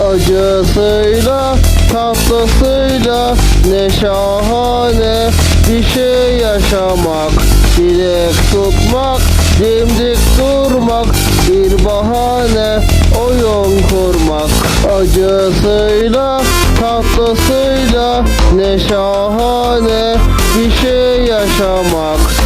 Acısıyla tatlısıyla ne şahane bir şey yaşamak. Dilek tutmak dimdik durmak bir bahane oyun kurmak. Acısıyla tatlısıyla ne şahane bir şey yaşamak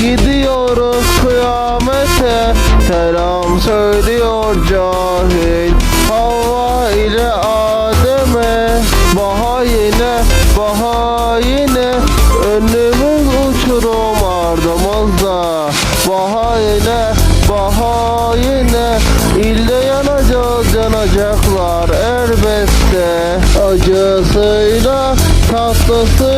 Gidiyoruz kıyamete Selam söylüyor cahil. Havva ile Adem'e Baha yine, baha yine. Önümüz uçurum ardımızda Baha yine, baha yine. İlle yanacağız yanacaklar elbette. Acısıyla tatlısıyla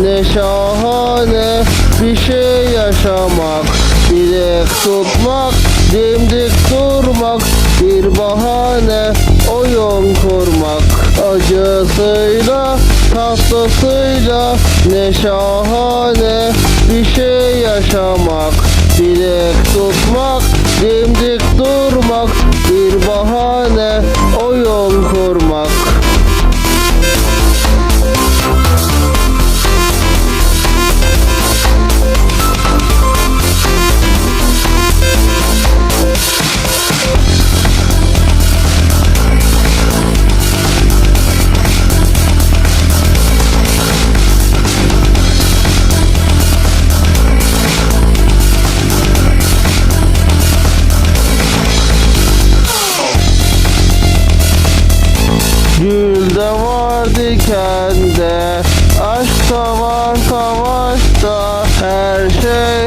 ne şahane bir şey yaşamak. Dilek tutmak dimdik durmak. Bir bahane oyun kurmak. Acısıyla tatlısıyla ne şahane bir şey yaşamak. Dilek tutmak dimdik durmak. Bir bahane var dikende Aşk da var savaşta Her şey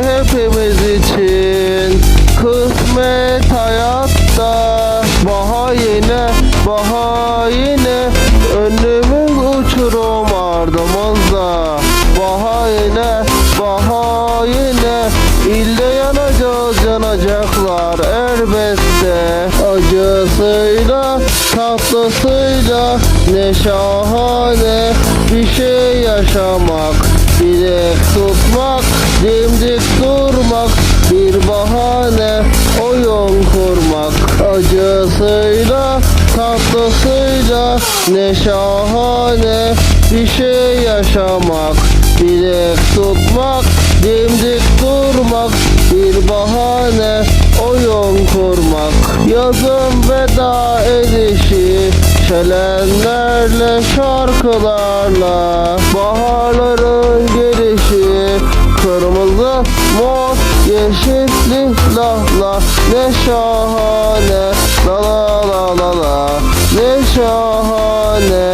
şahane bir şey yaşamak Dilek tutmak dimdik durmak bir bahane oyun kurmak. Acısıyla tatlısıyla ne şahane bir şey yaşamak. Dilek tutmak dimdik durmak bir bahane oyun kurmak. Yazın veda edişi Şelenlerle şarkılarla Baharların gelişi Kırmızı mor yeşilli lahla Ne şahane La la la la la Ne şahane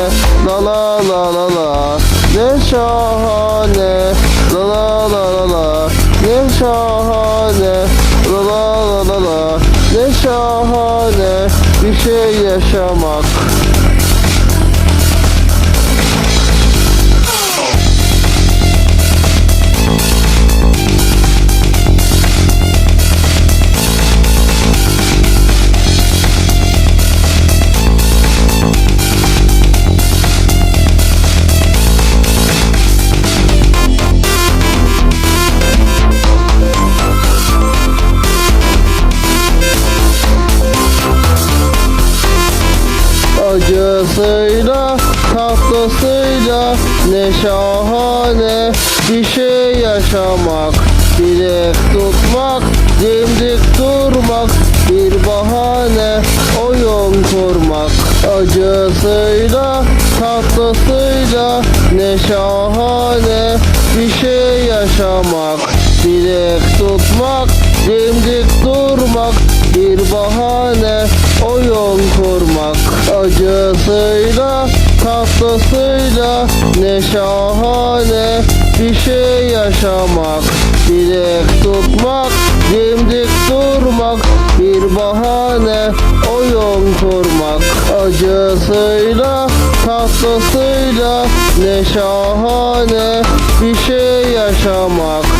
La la la la la Ne şahane La la la la la Ne şahane La la la la la Ne şahane şey yaşamak Acısıyla tatlısıyla ne şahane bir şey yaşamak. Dilek tutmak dimdik durmak bir bahane oyun kurmak. Acısıyla tatlısıyla ne şahane bir şey yaşamak. Dilek tutmak dimdik durmak bir bahane acısıyla tatlısıyla ne şahane bir şey yaşamak. Dilek tutmak, dimdik durmak Bir bahane oyun kurmak. Acısıyla, tatlısıyla ne şahane bir şey yaşamak